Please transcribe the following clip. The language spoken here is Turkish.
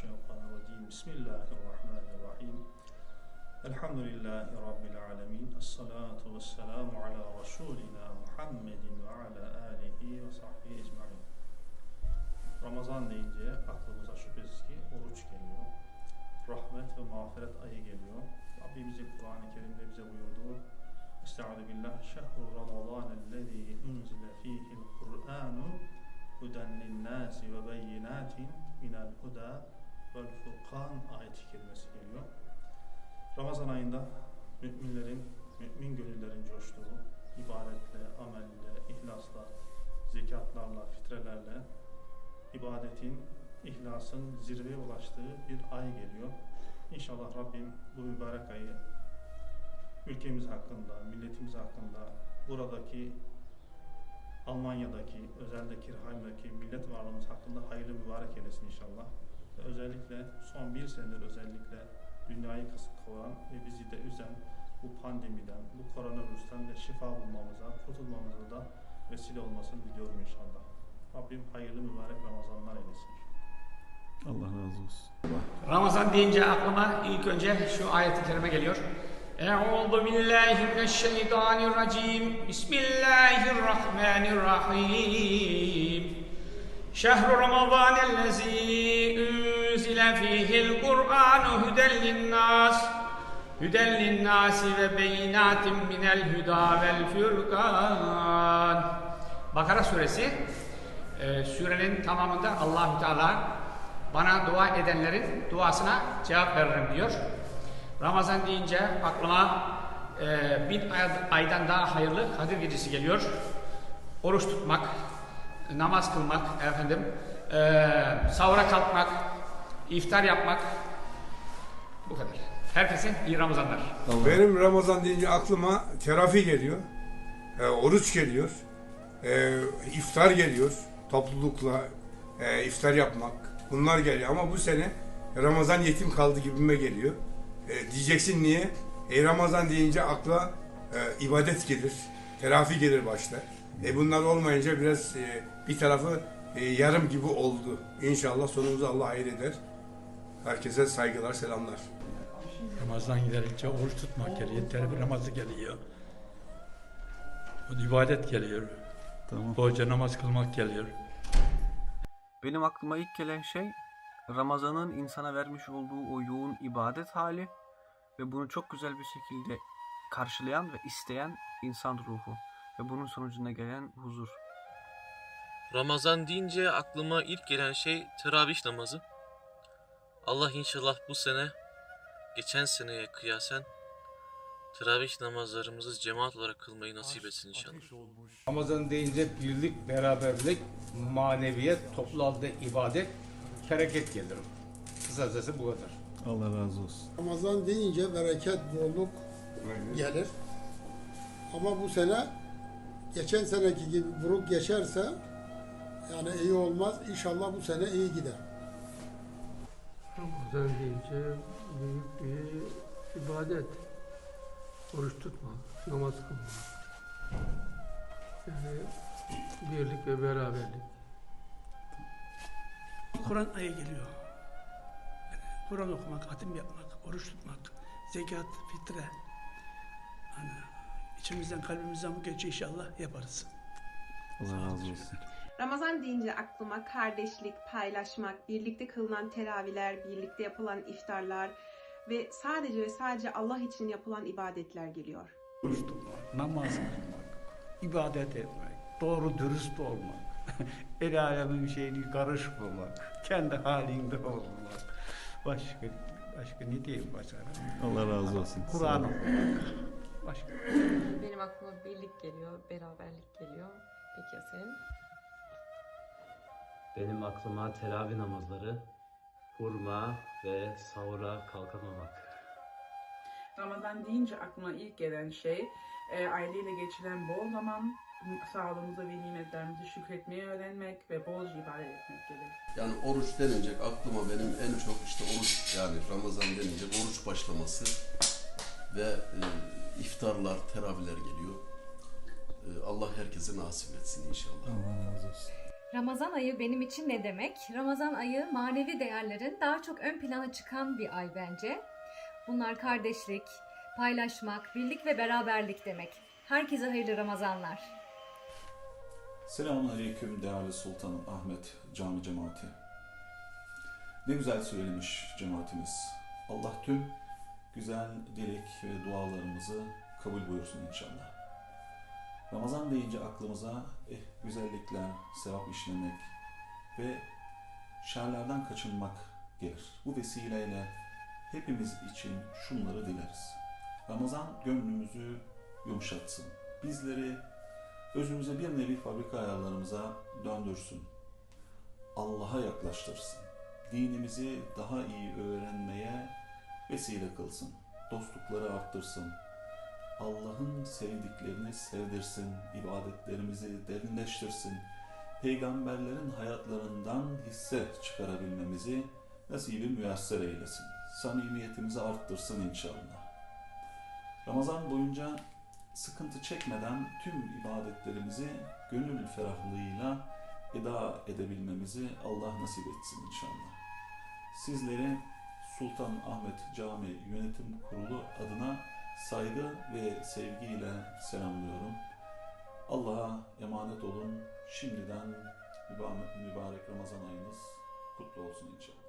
Mineşşeytanirracim. Bismillahirrahmanirrahim. Elhamdülillahi Rabbil alemin. Esselatu vesselamu ala Resulina Muhammedin ve ala alihi ve sahbihi ecma'in. Ramazan deyince aklımıza şüphesiz ki oruç geliyor. Rahmet ve mağfiret ayı geliyor. Rabbimizin Kur'an-ı Kerim'de bize buyurduğu Estaizu billah şehru Ramazan ellezî unzile fîhil Kur'anu huden linnâsi ve beyinatin minel huda vel furkan ayet-i geliyor. Ramazan ayında müminlerin, mümin gönüllerin coştuğu, ibadetle, amelle, ihlasla, zekatlarla, fitrelerle ibadetin, ihlasın zirveye ulaştığı bir ay geliyor. İnşallah Rabbim bu mübarek ayı ülkemiz hakkında, milletimiz hakkında, buradaki Almanya'daki, özellikle Kirheim'deki millet varlığımız hakkında hayırlı mübarek eylesin inşallah. Özellikle son bir senedir özellikle dünyayı kısık koyan ve bizi de üzen bu pandemiden, bu koronavirüsten de şifa bulmamıza, kurtulmamıza da vesile olmasını diliyorum inşallah. Rabbim hayırlı mübarek Ramazanlar eylesin. Allah razı olsun. Ramazan deyince aklıma ilk önce şu ayet-i kerime geliyor. Euzu billahi mineşşeytanirracim. Bismillahirrahmanirrahim. Ramazanellezî unzile fîhil Kur'anu huden linnas. Huden linnâsi ve beyinatin minel hüdâ vel furkan. Bakara suresi e, surenin tamamında Allahü Teala bana dua edenlerin duasına cevap veririm diyor. Ramazan deyince aklıma e, bin ay- aydan daha hayırlı Kadir Gecesi geliyor. Oruç tutmak, namaz kılmak, efendim, e, sahura kalkmak, iftar yapmak. Bu kadar. Herkese iyi Ramazanlar. Allah. Benim Ramazan deyince aklıma terafi geliyor, e, oruç geliyor, e, iftar geliyor, toplulukla e, iftar yapmak. Bunlar geliyor ama bu sene Ramazan yetim kaldı gibime geliyor. E, diyeceksin niye? E, Ramazan deyince akla e, ibadet gelir, terafi gelir başta. E, bunlar olmayınca biraz e, bir tarafı e, yarım gibi oldu. İnşallah sonumuzu Allah hayır eder. Herkese saygılar, selamlar. Ramazan gelince oruç tutmak geliyor, terapi namazı geliyor. ibadet geliyor, Tamam. bolca namaz kılmak geliyor. Benim aklıma ilk gelen şey Ramazan'ın insana vermiş olduğu o yoğun ibadet hali ve bunu çok güzel bir şekilde karşılayan ve isteyen insan ruhu ve bunun sonucunda gelen huzur. Ramazan deyince aklıma ilk gelen şey teravih namazı. Allah inşallah bu sene geçen seneye kıyasen teravih namazlarımızı cemaat olarak kılmayı nasip etsin inşallah. Ramazan deyince birlik, beraberlik, maneviyet, toplu halde ibadet, bereket gelir. Kısacası bu kadar. Allah razı olsun. Ramazan deyince bereket, bolluk gelir. Ama bu sene geçen seneki gibi buruk geçerse yani iyi olmaz. İnşallah bu sene iyi gider. Ramazan deyince büyük bir ibadet. Oruç tutmak, namaz kılmak. Yani birlik ve beraberlik. Kur'an ayı geliyor. Yani Kur'an okumak, hatim yapmak, oruç tutmak, zekat, fitre. Hani içimizden kalbimizden bu gece inşallah yaparız. Allah razı olsun. Ramazan deyince aklıma kardeşlik, paylaşmak, birlikte kılınan teravihler, birlikte yapılan iftarlar ve sadece ve sadece Allah için yapılan ibadetler geliyor. Oruç tutmak, namaz kılmak, ibadet etmek, doğru dürüst olmak, el alemin şeyini karışmamak, kendi halinde olmak. Başka, başka ne diyeyim başka? Allah razı olsun. Kur'an okumak. Başka. Benim aklıma birlik geliyor, beraberlik geliyor. Peki ya senin? Benim aklıma teravih namazları, hurma ve sahura kalkamamak. Ramazan deyince aklıma ilk gelen şey e, aileyle geçiren bol zaman, sağlığımıza ve nimetlerimize şükretmeyi öğrenmek ve bolca ibadet etmek gelir. Yani oruç denince aklıma benim en çok işte oruç yani Ramazan denince oruç başlaması ve e, iftarlar, teravihler geliyor. E, Allah herkese nasip etsin inşallah. Allah razı olsun. Ramazan ayı benim için ne demek? Ramazan ayı manevi değerlerin daha çok ön plana çıkan bir ay bence. Bunlar kardeşlik, paylaşmak, birlik ve beraberlik demek. Herkese hayırlı Ramazanlar. Selamun Aleyküm değerli Sultanım Ahmet Cami Cemaati. Ne güzel söylemiş cemaatimiz. Allah tüm güzel dilek ve dualarımızı kabul buyursun inşallah. Ramazan deyince aklımıza eh, güzellikler, sevap işlemek ve şerlerden kaçınmak gelir. Bu vesileyle hepimiz için şunları dileriz. Ramazan gönlümüzü yumuşatsın. Bizleri özümüze bir nevi fabrika ayarlarımıza döndürsün. Allah'a yaklaştırsın. Dinimizi daha iyi öğrenmeye vesile kılsın. Dostlukları arttırsın. Allah'ın sevdiklerini sevdirsin. ibadetlerimizi derinleştirsin. Peygamberlerin hayatlarından hisse çıkarabilmemizi nasibi müyesser eylesin. Samimiyetimizi arttırsın inşallah. Ramazan boyunca sıkıntı çekmeden tüm ibadetlerimizi gönül ferahlığıyla eda edebilmemizi Allah nasip etsin inşallah. Sizleri Sultan Ahmet Cami Yönetim Kurulu adına saygı ve sevgiyle selamlıyorum. Allah'a emanet olun. Şimdiden mübarek Ramazan ayınız kutlu olsun inşallah.